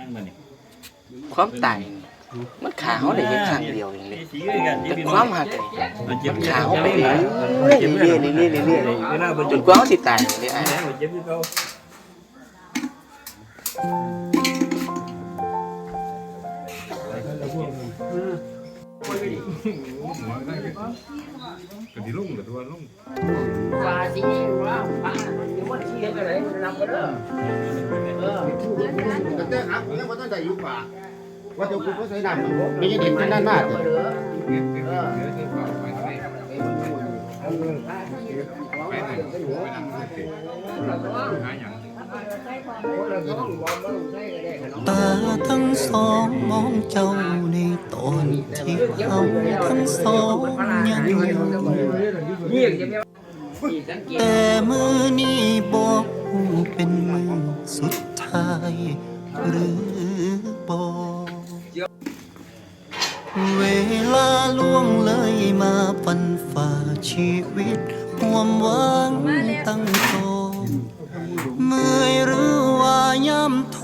นั่งมาเนี่ยความตายนี่มันขาเขาได้แค่ครั้งเดียวเองเลยแต่ความหักนี่มันขาเขาไปเรื่อยๆเรื่อยๆเรื่อยๆเรื่อยๆเวลาบนจจุนดกว่าเขาสิตายเลยไอ้แก็ที่ลุ่งหรือตัวลุ่งว่าสิว่าป้าเดี๋ยวมันเชียร์อะไรมันนำไปเด้อเออแต่ครับยังว่าต้องได้อยู่ป่าว่าจะคุณก็ใช้น้ำไม่ใช่เด็ดที่นั่นมากเลยเงินเงินเยอะที่เปล่าไปไหนไปไหนไปหาอย่าง ตาทั้งสองมองเจ้าในตอนที่เขาทั้งสองยังอยู่นี่ยังไม่ที่สังเกแต่มือนี้บอกหูเป็นมือสุดท้าย หรือบอกเวลาล่วงเลยมาฟันฝ่าชีวิตห่วมหวังตั้งโตเ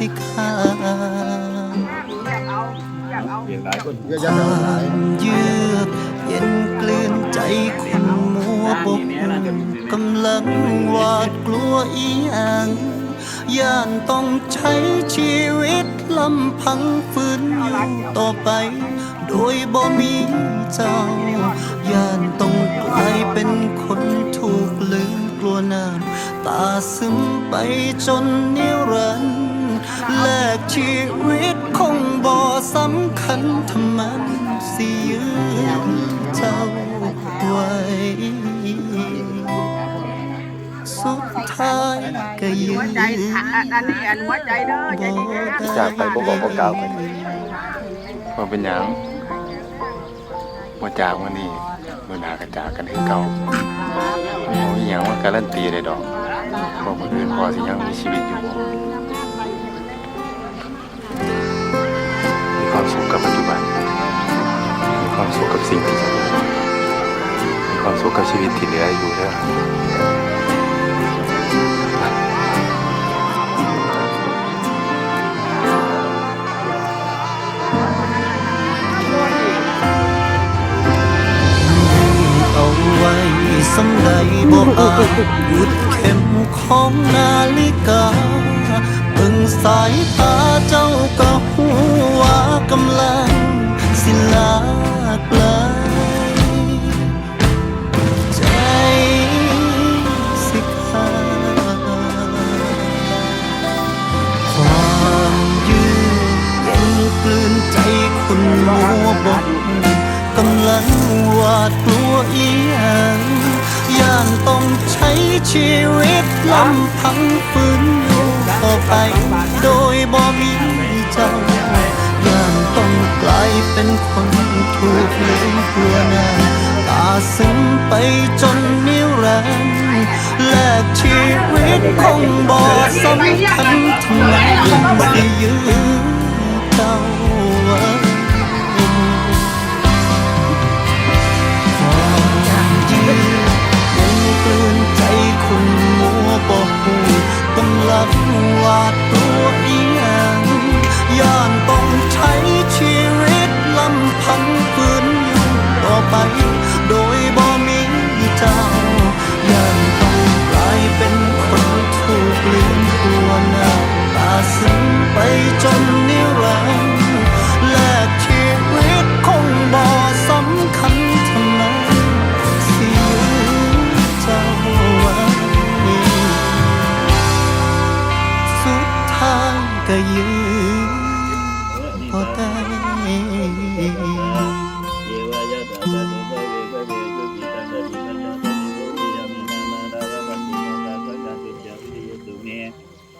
สิขาดๆอยากเอาอยากเปลี่ยนหลายคนเยอะคแยะเลวามเยือกเย็นกลืนใจคนมัวบกกำลังหวาดกลัวอีหยังย่านต้องใช้ชีวิตลำพังฝืนอยู่ต่อไป โดยบ่มีเจ้า ย่านต้องกลายเป็นคนถูกลืมกลัวน้ำตาซึมไปจนนิรันดร์ แลกชีวิตคงบ่สำคัญทำมันสิยืนเจ้าไว้ สุดท้ายก็ยืนใจอันนี้อันหัวใจเด้อใจดีจากไปบ่บอกบ่กล่าวไปว่าเป็นหยังว่าจากวันนี้มื่อหนากระจากกันคือเก่าบ่มีหยังว่าการันตีได้ดอกเพราะมื้ออื่นพอสิยังมีชีวิตอยู่ สุขกับปัจจุบัน มีความสุขกับสิ่งที่จะมีมีความสุขกับชีวิตที่เหลืออยู่เด้อเอาไว้สำใดบ่อาจหยุดเข็มของนาฬิก บกกำลังหวาดกลัวอีหยังย่านต้องใช้ชีวิตลำพังฝืนอยู่ต่อไป โดยบ่มีเจ้าย่านต้องกลายเป็นคนถูกลืมกลัวหน้าตาซึมไปจนนิรันดร์แลกชีวิตคงบ่สำคัญทำไมยังสิยืนเจ้า จนนิรันดร์แลกชีวิตคงบ่สำคัญทำไมสิยืเจ้าไว้สุดท้ายก็ยืนพอได้เยวายาตาตาตุภเวกเวกตัง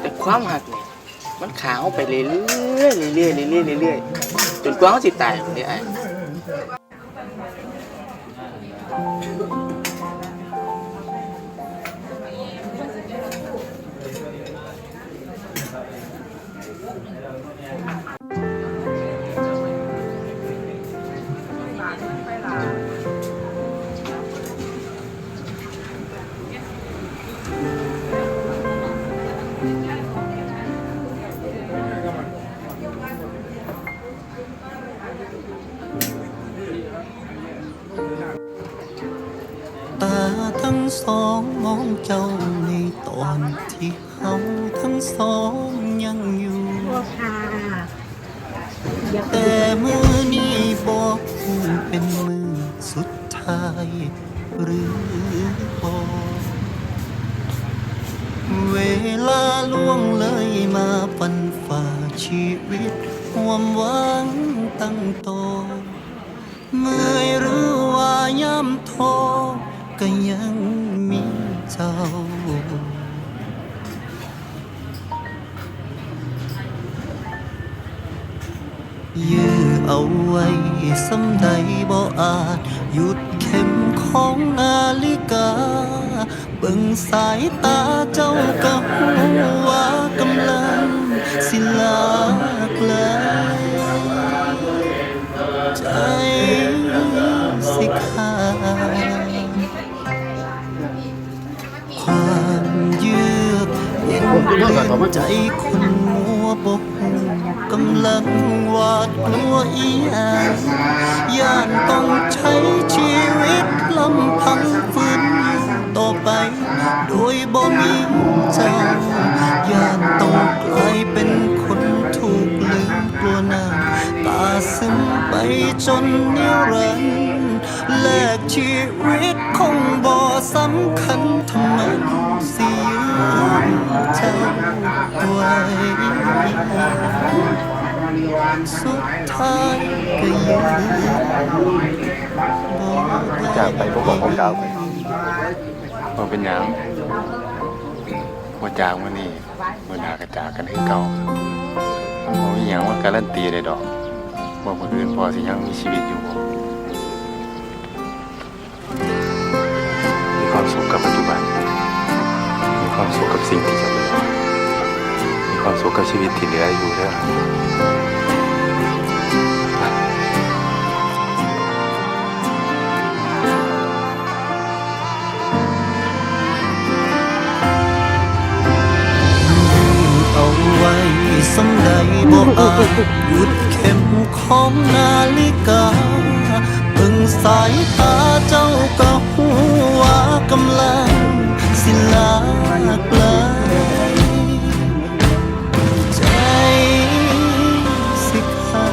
แต่ความหักเนี่ยมันขาเขาไปเรื่อยๆเรื่อยๆเรื่อยๆเรื่อยๆจนกว่าเขาสิตายคนนี้ไอ้ องมองเจ้าในตอนที่เขาทั้งสองยังอยู่แต่มือนี้บอกผู้เป็นมือสุดท้าย หรือบอกเวลาล่วงเลยมาปันฝ่าชีวิตความหวังตั้งโตเมื่อยหรือว่าย้ำท้อก็ยัง มีเจ้า ยื้อเอาไว้สำใดบ่อาจ หยุดเข็มของนาฬิกา เบิ่งสายตาเจ้าก็หูว่ากำลัง สิลากลายใจสิขาด ย็นเปลี่ยนใจคนมัวบกกำลังหวาดกลัวอีหยังย่านต้องใช้ชีวิตลำพังฝืน สุดท้ายก็ยืมบ่ได้จากไปบ่บอกเก่าไปบ่เป็นหยังบ่จากมื้อนี้มื้อหนาก็จากกันคือเก่าบ่มีหยังมาการันตีได้ดอกว่ามื้ออื่นพอสิยังมีชีวิตอยู่บ่มีความสุขกับปัจจุบัน มีความสุขกับสิ่งที่จะเป็นมีความสุขกับชีวิตที่เหลืออยู่เด้อ ของนาฬิกาเบิ่งสายตาเจ้าก็หูว่ากำลังสิลากไกลใจสิขา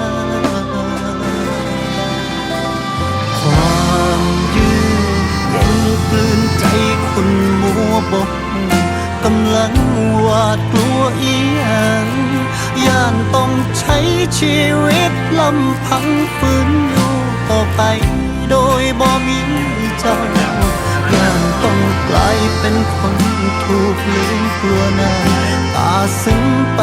ความยืดเย็นกลืนใจคนมัวบกกำลังหวาดกลัวอีหยังย่านต้องช ชีวิตลำพังฝืนอยู่ต่อไป โดยบ่มีเจ้าย่านต้องกลายเป็นคนถูกลืมกลัวน้าตาซึ้งไป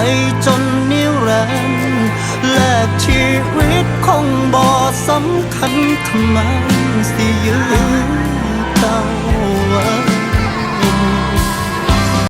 จนนิรันดร์แลกชีวิตคงบ่สำคัญทำไมสิยืมเจ้า